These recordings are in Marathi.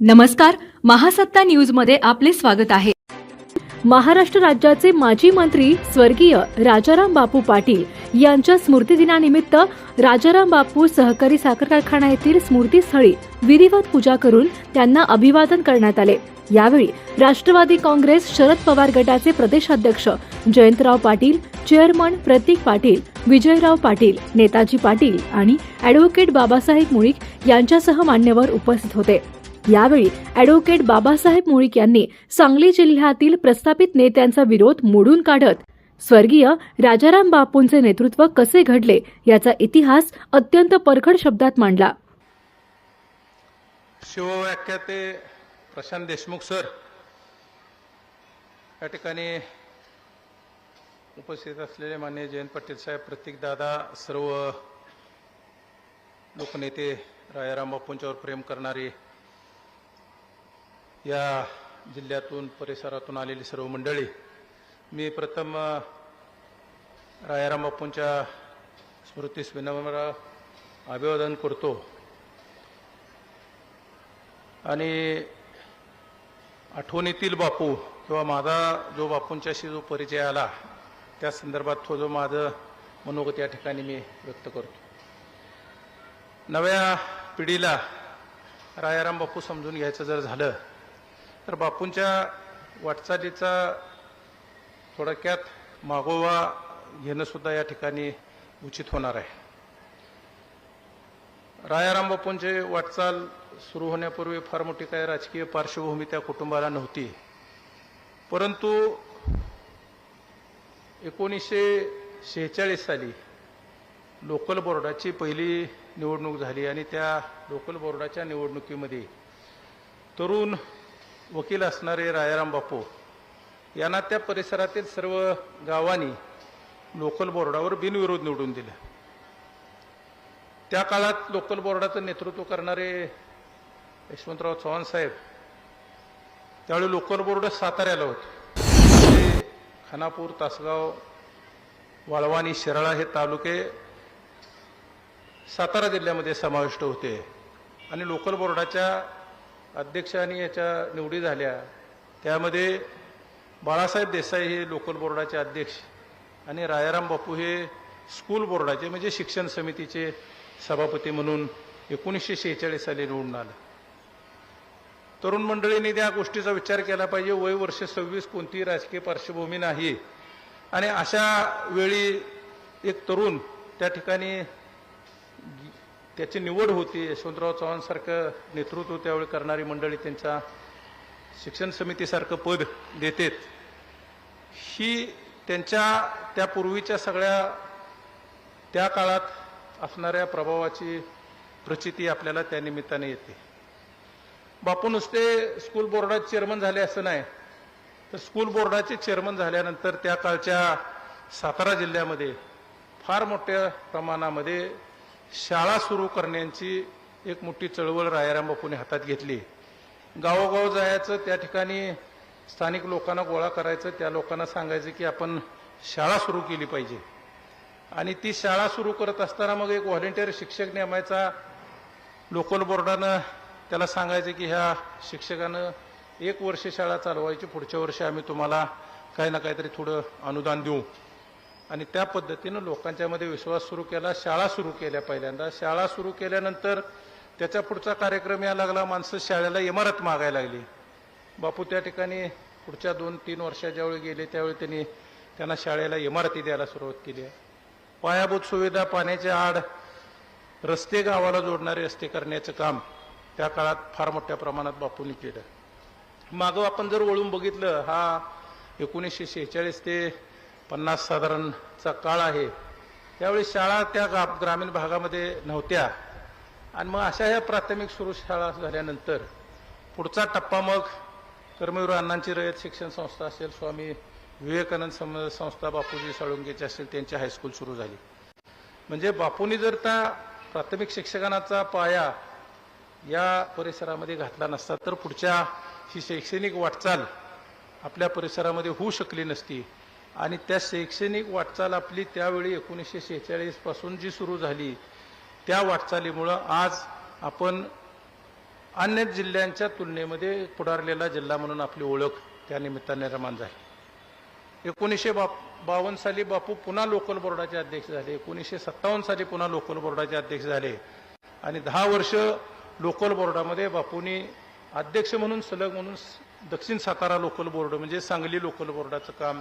नमस्कार महासत्ता न्यूजमध्ये आपले स्वागत आहे. महाराष्ट्र राज्याचे माजी मंत्री स्वर्गीय राजाराम बापू पाटील यांच्या स्मृतिदिनानिमित्त राजाराम बापू सहकारी साखर कारखाना येथील स्मृतीस्थळी विधिवत पूजा करून त्यांना अभिवादन करण्यात आले. यावेळी राष्ट्रवादी काँग्रेस शरद पवार गटाचे प्रदेशाध्यक्ष जयंतराव पाटील चेअरमन प्रतीक पाटील विजयराव पाटील नेताजी पाटील आणि अॅडव्होकेट बाबासाहेब मुळीक यांच्यासह मान्यवर उपस्थित होते. यावेळी अॅडव्होकेट बाबासाहेब मुळीक यांनी सांगली जिल्ह्यातील प्रस्थापित नेत्यांचा विरोध मोडून काढत स्वर्गीय राजाराम बापूंचे नेतृत्व कसे घडले याचा इतिहास अत्यंत परखड शब्दात मांडला. शिवव्याख्याते प्रशांत देशमुख सर या ठिकाणी उपस्थित असलेले मान्य जयंत पाटील साहेब प्रतीक दादा सर्व लोकनेते राजाराम बापूंच्यावर प्रेम करणारी या जिल्ह्यातून परिसरातून आलेली सर्व मंडळी मी प्रथम रायाराम बापूंच्या स्मृतीस विनम्र अभिवादन करतो. आणि आठवणीतील बापू किंवा माझा जो बापूंच्याशी जो परिचय आला त्या संदर्भात तो जो माझं मनोगत या ठिकाणी मी व्यक्त करतो. नव्या पिढीला रायाराम बापू समजून घ्यायचं जर झालं तर बापूंच्या वाटचालीचा थोडक्यात मागोवा घेणं सुद्धा या ठिकाणी उचित होणार आहे. रायाराम बापूंचे वाटचाल सुरू होण्यापूर्वी फार मोठी काही राजकीय पार्श्वभूमी त्या कुटुंबाला नव्हती. परंतु एकोणीसशे शेहेचाळीस साली लोकल बोर्डाची पहिली निवडणूक झाली आणि त्या लोकल बोर्डाच्या निवडणुकीमध्ये तरुण वकील असणारे रायाराम बापू यांना त्या परिसरातील सर्व गावांनी लोकल बोर्डावर बिनविरोध निवडून दिलं. त्या काळात लोकल बोर्डाचं नेतृत्व करणारे यशवंतराव चव्हाण साहेब त्यावेळी लोकल बोर्ड साताऱ्याला होते. ते खानापूर तासगाव वाळवानी शिराळा हे तालुके सातारा जिल्ह्यामध्ये समाविष्ट होते आणि लोकल बोर्डाच्या अध्यक्ष आणि याच्या निवडी झाल्या. त्यामध्ये बाळासाहेब देसाई हे लोकल बोर्डाचे अध्यक्ष आणि रायाराम बापू हे स्कूल बोर्डाचे म्हणजे शिक्षण समितीचे सभापती म्हणून एकोणीसशे शेहेचाळीस साली निवडून आलं. तरुण मंडळींनी त्या गोष्टीचा विचार केला पाहिजे. वय वर्ष सव्वीस कोणतीही राजकीय पार्श्वभूमी नाही. आणि अशा वेळी एक तरुण त्या ठिकाणी त्याची निवड होती. यशवंतराव चव्हाणसारखं नेतृत्व त्यावेळी करणारी मंडळी त्यांच्या शिक्षण समितीसारखं पद देतेत. ही त्यांच्या त्या पूर्वीच्या सगळ्या त्या काळात असणाऱ्या प्रभावाची प्रचिती आपल्याला त्या निमित्ताने येते. बापू नुसते स्कूल बोर्डात चेअरमन झाले असं नाही. तर स्कूल बोर्डाचे चेअरमन झाल्यानंतर त्या काळच्या सातारा जिल्ह्यामध्ये फार मोठ्या प्रमाणामध्ये शाळा सुरू करण्याची एक मोठी चळवळ रायाराम बापूने हातात घेतली. गावोगाव जायचं त्या ठिकाणी स्थानिक लोकांना गोळा करायचं त्या लोकांना सांगायचं की आपण शाळा सुरू केली पाहिजे. आणि ती शाळा सुरू करत असताना मग एक व्हॉलेंटिअर शिक्षक नेमायचा. लोकल बोर्डानं त्याला सांगायचं की ह्या शिक्षकानं एक वर्ष शाळा चालवायची पुढच्या वर्षी आम्ही तुम्हाला काही ना काहीतरी थोडं अनुदान देऊ. आणि त्या पद्धतीनं लोकांच्यामध्ये विश्वास सुरू केला शाळा सुरू केल्या पहिल्यांदा. शाळा सुरू केल्यानंतर त्याचा पुढचा कार्यक्रम या लागला माणसं शाळेला इमारत मागायला लागली. बापू त्या ठिकाणी पुढच्या दोन तीन वर्षा ज्यावेळी गेले त्यावेळी त्यांनी त्यांना शाळेला इमारती द्यायला सुरुवात केली. आहे पायाभूत सुविधा पाण्याच्या आड रस्ते गावाला जोडणारे रस्ते करण्याचं काम त्या काळात फार मोठ्या प्रमाणात बापूंनी केलं. मागं आपण जर वळून बघितलं हा एकोणीसशे शेहेचाळीस ते पन्नास साधारणचा काळ आहे. त्यावेळी शाळा त्या गा ग्रामीण भागामध्ये नव्हत्या. आणि मग अशा ह्या प्राथमिक सुरू शाळा झाल्यानंतर पुढचा टप्पा मग कर्मवीर अण्णांची रयत शिक्षण संस्था असेल स्वामी विवेकानंद सम संस्था बापूजी साळुंगेची असेल त्यांची हायस्कूल सुरू झाली. म्हणजे बापूंनी जर त्या प्राथमिक शिक्षकांचा पाया या परिसरामध्ये घातला नसता तर पुढच्या ही शैक्षणिक वाटचाल आपल्या परिसरामध्ये होऊ शकली नसती. आणि त्या शैक्षणिक वाटचाल आपली त्यावेळी एकोणीसशे शेहेचाळीसपासून जी सुरू झाली त्या वाटचालीमुळं आज आपण अन्य जिल्ह्यांच्या तुलनेमध्ये पुढारलेला जिल्हा म्हणून आपली ओळख त्या निमित्ताने निर्माण झाली. एकोणीसशे बाप बावन्न साली बापू पुन्हा लोकल बोर्डाचे अध्यक्ष झाले एकोणीसशे सत्तावन्न साली पुन्हा लोकल बोर्डाचे अध्यक्ष झाले आणि दहा वर्ष लोकल बोर्डामध्ये बापूंनी अध्यक्ष म्हणून सलग म्हणून दक्षिण सातारा लोकल बोर्ड म्हणजे सांगली लोकल बोर्डाचं काम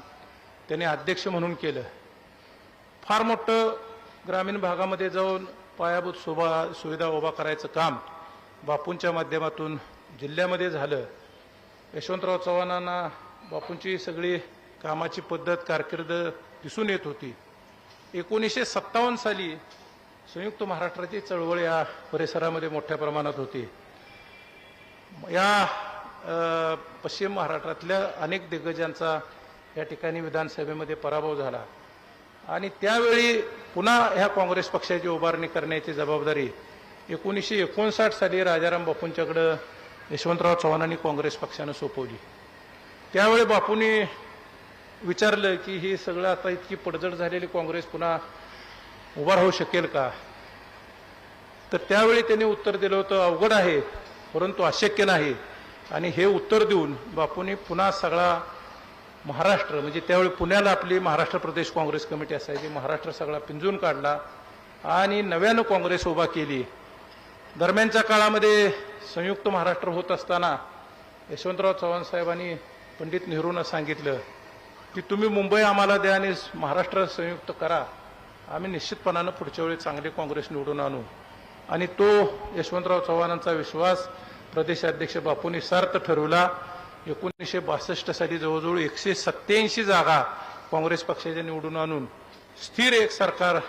त्यांनी अध्यक्ष म्हणून केलं. फार मोठं ग्रामीण भागामध्ये जाऊन पायाभूत सुभा सुविधा उभा करायचं काम बापूंच्या माध्यमातून जिल्ह्यामध्ये झालं. यशवंतराव चव्हाणांना बापूंची सगळी कामाची पद्धत कारकीर्द दिसून येत होती. एकोणीसशे सत्तावन्न साली संयुक्त महाराष्ट्राची चळवळ या परिसरामध्ये मोठ्या प्रमाणात होती. या पश्चिम महाराष्ट्रातल्या अनेक दिग्गजांचा या ठिकाणी विधानसभेमध्ये पराभव झाला. आणि त्यावेळी पुन्हा ह्या काँग्रेस पक्षाची उभारणी करण्याची जबाबदारी एकोणीसशे एकोणसाठ साली राजाराम बापूंच्याकडं यशवंतराव चव्हाणांनी काँग्रेस पक्षानं सोपवली. त्यावेळी बापूंनी विचारलं की ही सगळं आता इतकी पडझड झालेली काँग्रेस पुन्हा उभा राहू शकेल का? तर त्यावेळी त्यांनी उत्तर दिलं होतं अवघड आहे परंतु अशक्य नाही. आणि हे उत्तर देऊन बापूंनी पुन्हा सगळा महाराष्ट्र म्हणजे त्यावेळी पुण्याला आपली महाराष्ट्र प्रदेश काँग्रेस कमिटी असायची. महाराष्ट्र सगळा पिंजून काढला आणि नव्यानं काँग्रेस उभा केली. दरम्यानच्या काळामध्ये संयुक्त महाराष्ट्र होत असताना यशवंतराव चव्हाण साहेबांनी पंडित नेहरूंना सांगितलं की तुम्ही मुंबई आम्हाला द्या आणि महाराष्ट्र संयुक्त करा. आम्ही निश्चितपणानं पुढच्या वेळी चांगले काँग्रेस निवडून आणू. आणि तो यशवंतराव चव्हाणांचा विश्वास प्रदेशाध्यक्ष बापूंनी सार्थ ठरवला. एकोणीसशे बासष्ट साली जवळजवळ एकशे सत्याऐंशी जागा काँग्रेस पक्षाच्या निवडून आणून स्थिर एक सरकार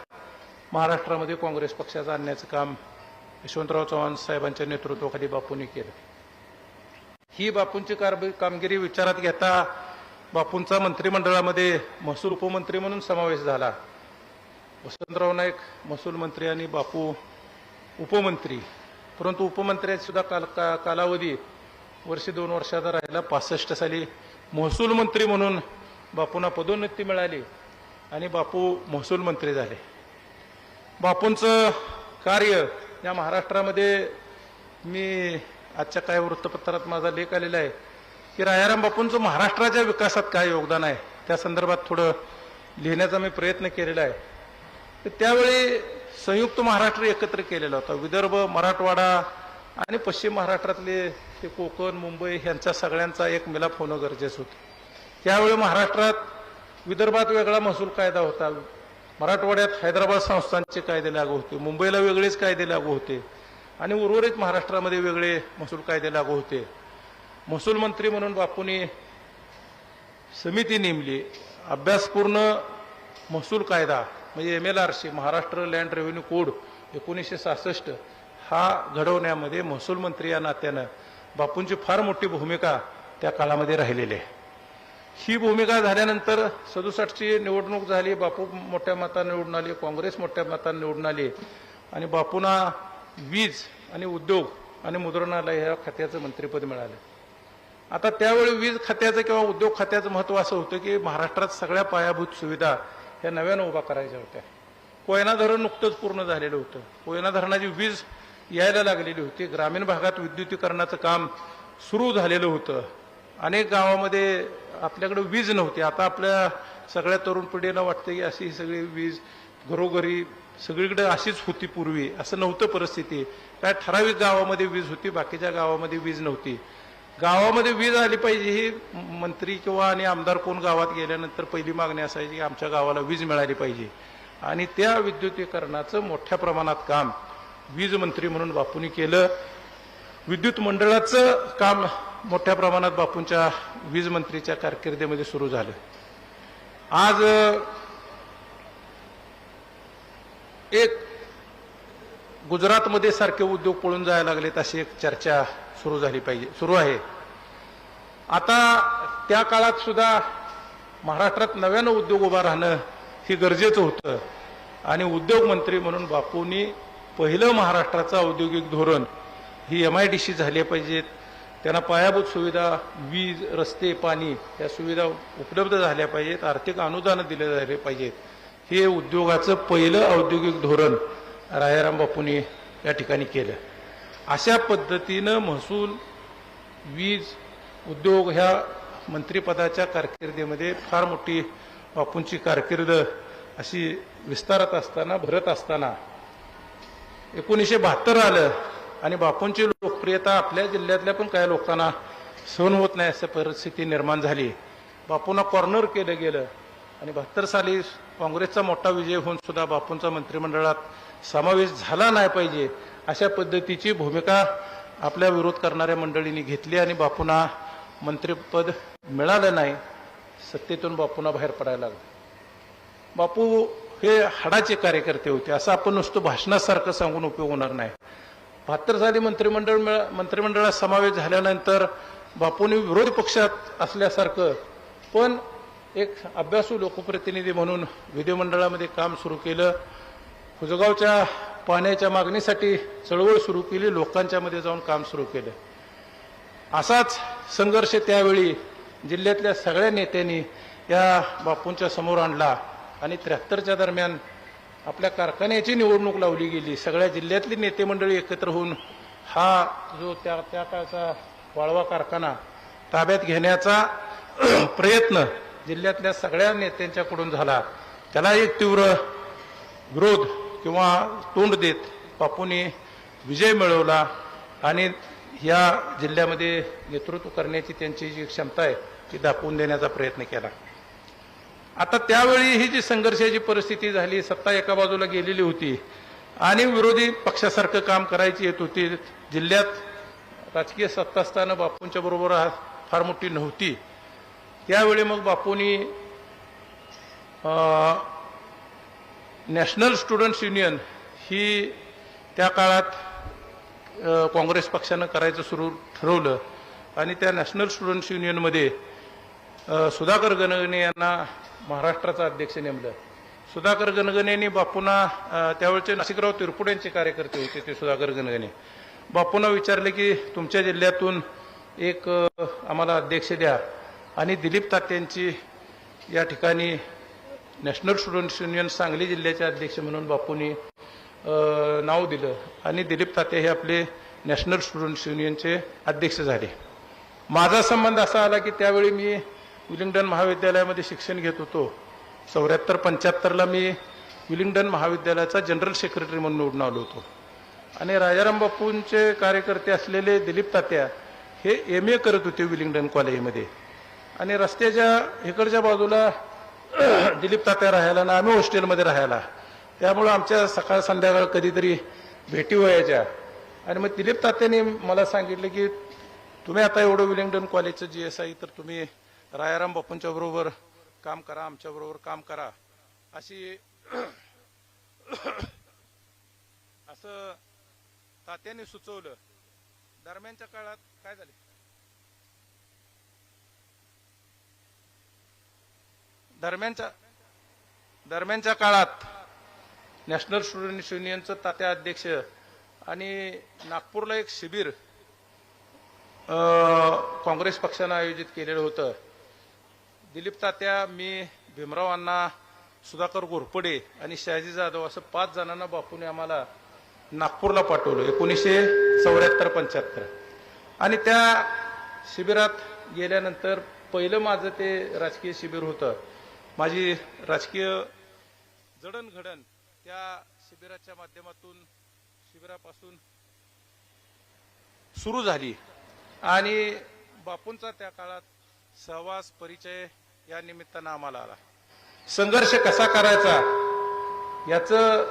महाराष्ट्रामध्ये काँग्रेस पक्षाचं आणण्याचं काम यशवंतराव चव्हाण साहेबांच्या नेतृत्वाखाली बापूंनी केलं. ही बापूंची कामगिरी विचारात घेता बापूंचा मंत्रिमंडळामध्ये महसूल उपमंत्री म्हणून समावेश झाला. वसंतराव नाईक महसूल मंत्री आणि बापू उपमंत्री. परंतु उपमंत्र्यात सुद्धा काल का कालावधी वर्षी दोन वर्षाचा राहिला. पासष्ट साली महसूल मंत्री म्हणून बापूंना पदोन्नती मिळाली आणि बापू महसूल मंत्री झाले. बापूंचं कार्य या महाराष्ट्रामध्ये मी आजच्या काय वृत्तपत्रात माझा लेख आलेला आहे की रायाराम बापूंचं महाराष्ट्राच्या विकासात काय योगदान आहे? त्या संदर्भात थोडं लिहिण्याचा मी प्रयत्न केलेला आहे. तर त्यावेळी संयुक्त महाराष्ट्र एकत्र केलेला होता. विदर्भ मराठवाडा आणि पश्चिम महाराष्ट्रातले ते कोकण मुंबई ह्यांचा सगळ्यांचा एक मिलाप होणं गरजेचं होतं. त्यावेळी महाराष्ट्रात विदर्भात वेगळा महसूल कायदा होता. मराठवाड्यात हैदराबाद संस्थांचे कायदे लागू होते. मुंबईला वेगळेच कायदे लागू होते. आणि उर्वरित महाराष्ट्रामध्ये वेगळे महसूल कायदे लागू होते. महसूल मंत्री म्हणून बापूंनी समिती नेमली. अभ्यासपूर्ण महसूल कायदा म्हणजे M L R C Maharashtra land revenue code एकोणीसशे सहासष्ट हा घडवण्यामध्ये महसूल मंत्री या नात्यानं बापूंची फार मोठी भूमिका त्या काळामध्ये राहिलेली आहे. ही भूमिका झाल्यानंतर सदुसष्टची निवडणूक झाली बापू मोठ्या मतानं निवडून आली काँग्रेस मोठ्या मतानं निवडून आली आणि बापूंना वीज आणि उद्योग आणि मुद्रणालय ह्या खात्याचं मंत्रिपद मिळालं. आता त्यावेळी वीज खात्याचं किंवा उद्योग खात्याचं महत्त्व असं होतं की महाराष्ट्रात सगळ्या पायाभूत सुविधा ह्या नव्यानं उभा करायच्या होत्या. कोयना धरण नुकतंच पूर्ण झालेलं होतं. कोयना धरणाची वीज यायला लागलेली होती. ग्रामीण भागात विद्युतीकरणाचं काम सुरू झालेलं होतं. अनेक गावामध्ये आपल्याकडे वीज नव्हती. आता आपल्या सगळ्या तरुण पिढीला वाटतं की अशी ही सगळी वीज घरोघरी सगळीकडे अशीच होती पूर्वी. असं नव्हतं परिस्थिती. काय ठराविक गावामध्ये वीज होती बाकीच्या गावामध्ये वीज नव्हती. गावामध्ये वीज आली पाहिजे ही मंत्री किंवा आणि आमदार कोण गावात गेल्यानंतर पहिली मागणी असायची की आमच्या गावाला वीज मिळाली पाहिजे. आणि त्या विद्युतीकरणाचं मोठ्या प्रमाणात काम वीज मंत्री म्हणून बापूंनी केलं. विद्युत मंडळाचं काम मोठ्या प्रमाणात बापूंच्या वीज मंत्रीच्या कारकिर्दीमध्ये सुरू झालं. आज एक गुजरातमध्ये सारखे उद्योग पळून जायला लागलेत अशी एक चर्चा सुरू झाली पाहिजे सुरू आहे. आता त्या काळात सुद्धा महाराष्ट्रात नव्यानं उद्योग उभा राहणं हे गरजेचं होतं. आणि उद्योग मंत्री म्हणून बापूंनी पहिलं महाराष्ट्राचं औद्योगिक धोरण ही एम आय डी सी झाली पाहिजेत त्यांना पायाभूत सुविधा वीज रस्ते पाणी या सुविधा उपलब्ध झाल्या पाहिजेत. आर्थिक अनुदान दिले झाले पाहिजेत. हे उद्योगाचं पहिलं औद्योगिक धोरण राजाराम बापूंनी या ठिकाणी केलं. अशा पद्धतीनं महसूल वीज उद्योग ह्या मंत्रिपदाच्या कारकिर्दीमध्ये फार मोठी बापूंची कारकीर्द अशी विस्तारत असताना भरत असताना एकोणीसशे बहात्तर आलं. आणि बापूंची लोकप्रियता आपल्या जिल्ह्यातल्या पण काही लोकांना सहन होत नाही अशी परिस्थिती निर्माण झाली. बापूंना कॉर्नर केलं गेलं. आणि बहात्तर साली काँग्रेसचा मोठा विजय होऊन सुद्धा बापूंचा मंत्रिमंडळात समावेश झाला नाही पाहिजे अशा पद्धतीची भूमिका आपल्या विरोध करणाऱ्या मंडळींनी घेतली आणि बापूंना मंत्रिपद मिळालं नाही. सत्तेतून बापूंना बाहेर पडायला लागलं. बापू हे हाडाचे कार्यकर्ते होते. असं आपण नुसतं भाषणासारखं सांगून उपयोग होणार नाही. बहात्तर साली मंत्रिमंडळ मंत्रिमंडळात समावेश झाल्यानंतर बापूंनी विरोधी पक्षात असल्यासारखं पण एक अभ्यासू लोकप्रतिनिधी म्हणून विधिमंडळामध्ये काम सुरू केलं. कुजगावच्या पाण्याच्या मागणीसाठी चळवळ सुरू केली लोकांच्या मध्ये जाऊन काम सुरू केलं. असाच संघर्ष त्यावेळी जिल्ह्यातल्या सगळ्या नेत्यांनी या बापूंच्या समोर आणला. आणि त्र्याहत्तरच्या दरम्यान आपल्या कारखान्याची निवडणूक लावली गेली. सगळ्या जिल्ह्यातली नेते मंडळी एकत्र होऊन हा जो त्या त्या काळचा वाळवा कारखाना ताब्यात घेण्याचा प्रयत्न जिल्ह्यातल्या सगळ्या नेत्यांच्याकडून झाला. त्याला एक तीव्र विरोध किंवा तोंड देत बापूंनी विजय मिळवला आणि या जिल्ह्यामध्ये नेतृत्व करण्याची त्यांची जी क्षमता आहे ती दाखवून देण्याचा प्रयत्न केला. आता त्यावेळी ही जी संघर्षाची परिस्थिती झाली सत्ता एका बाजूला गेलेली होती आणि विरोधी पक्षासारखं काम करायची येत होती. जिल्ह्यात राजकीय सत्ता असताना बापूंच्या बरोबर फार मोठी नव्हती. त्यावेळी मग बापूंनी नॅशनल स्टुडंट्स युनियन ही त्या काळात काँग्रेस पक्षानं करायचं सुरू ठरवलं आणि त्या नॅशनल स्टुडंट्स युनियनमध्ये सुधाकर गणगणे यांना महाराष्ट्राचा अध्यक्ष नेमलं. सुधाकर गणगणेंनी बापूंना त्यावेळचे नाशिकराव तिरपुड्यांचे कार्यकर्ते होते ते सुधाकर गणगणे. बापूंना विचारले की तुमच्या जिल्ह्यातून एक आम्हाला अध्यक्ष द्या आणि दिलीप तात्यांची या ठिकाणी नॅशनल स्टुडंट्स युनियन सांगली जिल्ह्याचे अध्यक्ष म्हणून बापूंनी नाव दिलं आणि दिलीप तात्या हे आपले नॅशनल स्टुडंट्स युनियनचे अध्यक्ष झाले. माझा संबंध असा आला की त्यावेळी मी विलिंग्डन महाविद्यालयामध्ये शिक्षण घेत होतो. चौऱ्याहत्तर पंच्याहत्तरला मी विलिंग्डन महाविद्यालयाचा जनरल सेक्रेटरी म्हणून निवडून आलो होतो. आणि राजाराम बापूंचे कार्यकर्ते असलेले दिलीप तात्या हे एम ए करत होते विलिंग्डन कॉलेजमध्ये. आणि रस्त्याच्या इकडच्या बाजूला दिलीप तात्या राहायला ना आम्ही हॉस्टेलमध्ये राहायला. त्यामुळं आमच्या सकाळ संध्याकाळ कधीतरी भेटी व्हायच्या. आणि मग दिलीप तात्याने मला सांगितलं की तुम्ही आता एवढं विलिंग्डन कॉलेजचं जी एस आहे तर तुम्ही रायाराम बापूंच्या बरोबर काम करा आमच्या बरोबर काम करा. अशी असं तात्याने सुचवलं. दरम्यानच्या काळात काय झाले? दरम्यानच्या दरम्यानच्या काळात नॅशनल स्टुडंट युनियनचं तात्या अध्यक्ष आणि नागपूरला एक शिबिर काँग्रेस पक्षानं आयोजित केलेलं होतं. दिलीप तात्या मी भीमराव अण्णा सुधाकर घोरपडे आणि शहाजी जाधव असं पाच जणांना बापूने आम्हाला नागपूरला पाठवलं. एकोणीसशे चौऱ्याहत्तर पंच्याहत्तर. आणि त्या शिबिरात गेल्यानंतर पहिलं माझं ते राजकीय शिबिर होतं. माझी राजकीय जडणघडण त्या शिबिराच्या माध्यमातून शिबिरापासून सुरू झाली. आणि बापूंचा त्या काळात सहवास परिचय या निमित्तानं आम्हाला आला. संघर्ष कसा करायचा? याचं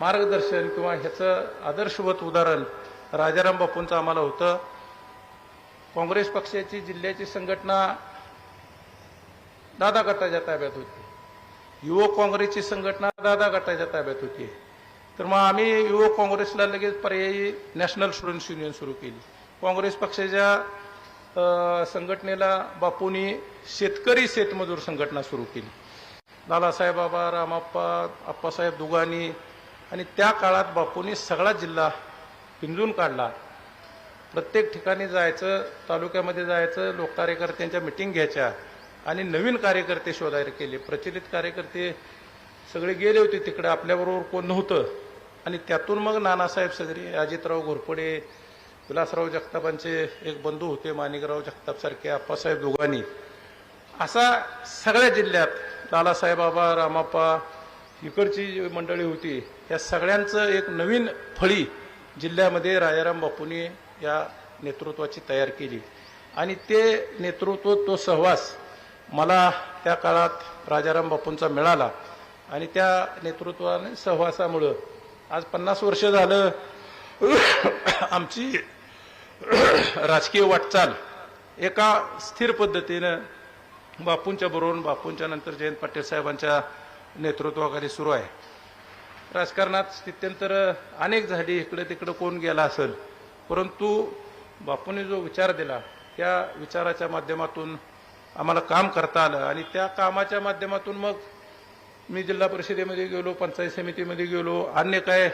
मार्गदर्शन किंवा ह्याचं आदर्शवत उदाहरण राजाराम बापूंचं आम्हाला होतं. काँग्रेस पक्षाची जिल्ह्याची संघटना दादा गटाच्या ताब्यात होती. युवक काँग्रेसची संघटना दादा गटाच्या ताब्यात होती. तर मग आम्ही युवक काँग्रेसला लगेच पर्यायी नॅशनल स्टुडंट्स युनियन सुरू केली. काँग्रेस पक्षाच्या संघटनेला बापूंनी शेतकरी शेतमजूर संघटना सुरू केली. लालासाहेब बाबा रामाप्पा आप्पासाहेब दुगानी आणि त्या काळात बापूंनी सगळा जिल्हा पिंजून काढला. प्रत्येक ठिकाणी जायचं तालुक्यामध्ये जायचं लोक कार्यकर्त्यांच्या मिटिंग घ्यायच्या आणि नवीन कार्यकर्ते शोधायला केले. प्रचलित कार्यकर्ते सगळे गेले होते तिकडे आपल्याबरोबर कोण नव्हतं. आणि त्यातून मग नानासाहेब सदरी अजितराव घोरपडे विलासराव जगतापांचे एक बंधू होते माणिकराव जगतापसारखे आप्पासाहेब दोघांनी. असा सगळ्या जिल्ह्यात लालासाहेब बाबा रामाप्पा इकडची जी मंडळी होती या सगळ्यांचं एक नवीन फळी जिल्ह्यामध्ये राजाराम बापूंनी या नेतृत्वाची तयार केली. आणि ते नेतृत्व तो सहवास मला त्या काळात राजाराम बापूंचा मिळाला. आणि त्या नेतृत्वाने सहवासामुळं आज पन्नास वर्ष झालं आमची राजकीय वाटचाल एका स्थिर पद्धतीनं बापूंच्या बरोबर बापूंच्या नंतर जयंत पाटील साहेबांच्या नेतृत्वाखाली सुरू आहे. राजकारणात स्थित्यंतर अनेक झाली इकडे तिकडे कोण गेला असेल परंतु बापूंनी जो विचार दिला त्या विचाराच्या माध्यमातून आम्हाला काम करता आलं आणि त्या कामाच्या माध्यमातून मग मी जिल्हा परिषदेमध्ये गेलो पंचायत समितीमध्ये गेलो अन्य काय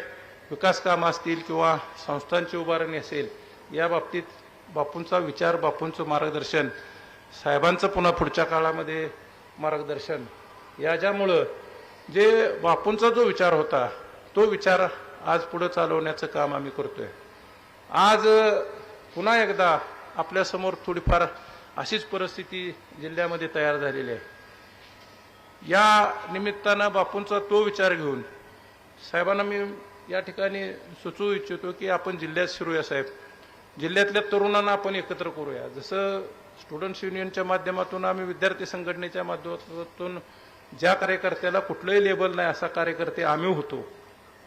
विकास कामं असतील किंवा संस्थांची उभारणी असेल या बाबतीत बापूंचा विचार बापूंचं मार्गदर्शन साहेबांचं पुन्हा पुढच्या काळामध्ये मार्गदर्शन याच्यामुळं जे बापूंचा जो विचार होता तो विचार आज पुढं चालवण्याचं काम आम्ही करतोय. आज पुन्हा एकदा आपल्यासमोर थोडीफार अशीच परिस्थिती जिल्ह्यामध्ये तयार झालेली आहे. या निमित्तानं बापूंचा तो विचार घेऊन साहेबांना मी या ठिकाणी सुचवू इच्छितो की आपण जिल्ह्यात शिरूया साहेब. जिल्ह्यातल्या तरुणांना आपण एकत्र करूया. जसं स्टुडंट्स युनियनच्या माध्यमातून आम्ही विद्यार्थी संघटनेच्या माध्यमातून ज्या कार्यकर्त्याला कुठलंही लेबल नाही असा कार्यकर्ते आम्ही होतो.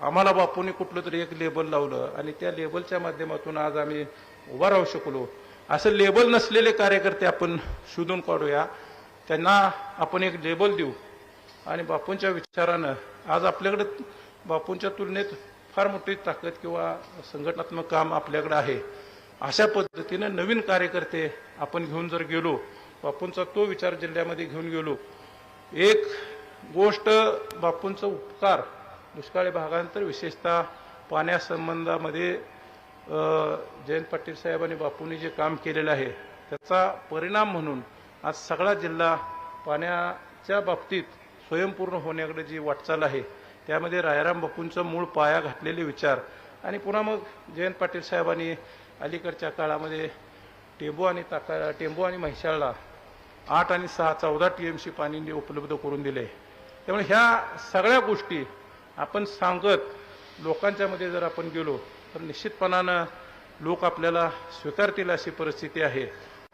आम्हाला बापूंनी कुठलं तरी एक लेबल लावलं आणि त्या लेबलच्या माध्यमातून आज आम्ही उभा राहू शकलो. असं लेबल नसलेले कार्यकर्ते आपण शोधून काढूया. त्यांना आपण एक लेबल देऊ. आणि बापूंच्या विचारानं आज आपल्याकडे बापूंच्या तुलनेत फार मोठी ताकद किंवा संघटनात्मक काम आपल्याकडे आहे. अशा पद्धतीनं नवीन कार्यकर्ते आपण घेऊन जर गेलो बापूंचा तो विचार जिल्ह्यामध्ये घेऊन गेलो. एक गोष्ट बापूंचा उपकार दुष्काळी भागांतर विशेषतः पाण्यासंबंधामध्ये जयंत पाटील साहेबांनी बापूंनी जे काम केलेलं आहे त्याचा परिणाम म्हणून आज सगळा जिल्हा पाण्याच्या बाबतीत स्वयंपूर्ण होण्याकडे जी वाटचाल आहे त्यामध्ये रायराम बापूंचा मूळ पाया घातलेले विचार. आणि पुन्हा मग जयंत पाटील साहेबांनी अलीकडच्या काळामध्ये टेंबू आणि ताका टेंबू आणि म्हैशाळला आठ आणि सहा चौदा टी एम सी पाणी उपलब्ध करून दिले. त्यामुळे ह्या सगळ्या गोष्टी आपण सांगत लोकांच्यामध्ये जर आपण गेलो तर निश्चितपणानं लोक आपल्याला स्वीकारतील अशी परिस्थिती आहे.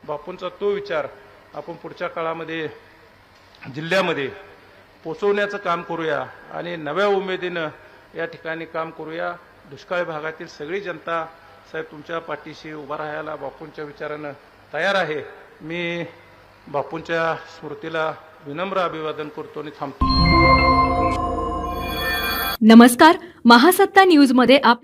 बापूंचा तो विचार आपण पुढच्या काळामध्ये जिल्ह्यामध्ये पोचवण्याचं काम करूया आणि नव्या उमेदीनं या ठिकाणी काम करूया. दुष्काळी भागातील सगळी जनता साहेब तुमच्या पाठीशी उभा राहायला बापूंच्या विचारानं तयार आहे. मी बापूंच्या स्मृतीला विनम्र अभिवादन करतो आणि थांबतो. नमस्कार महासत्ता न्यूजमध्ये आप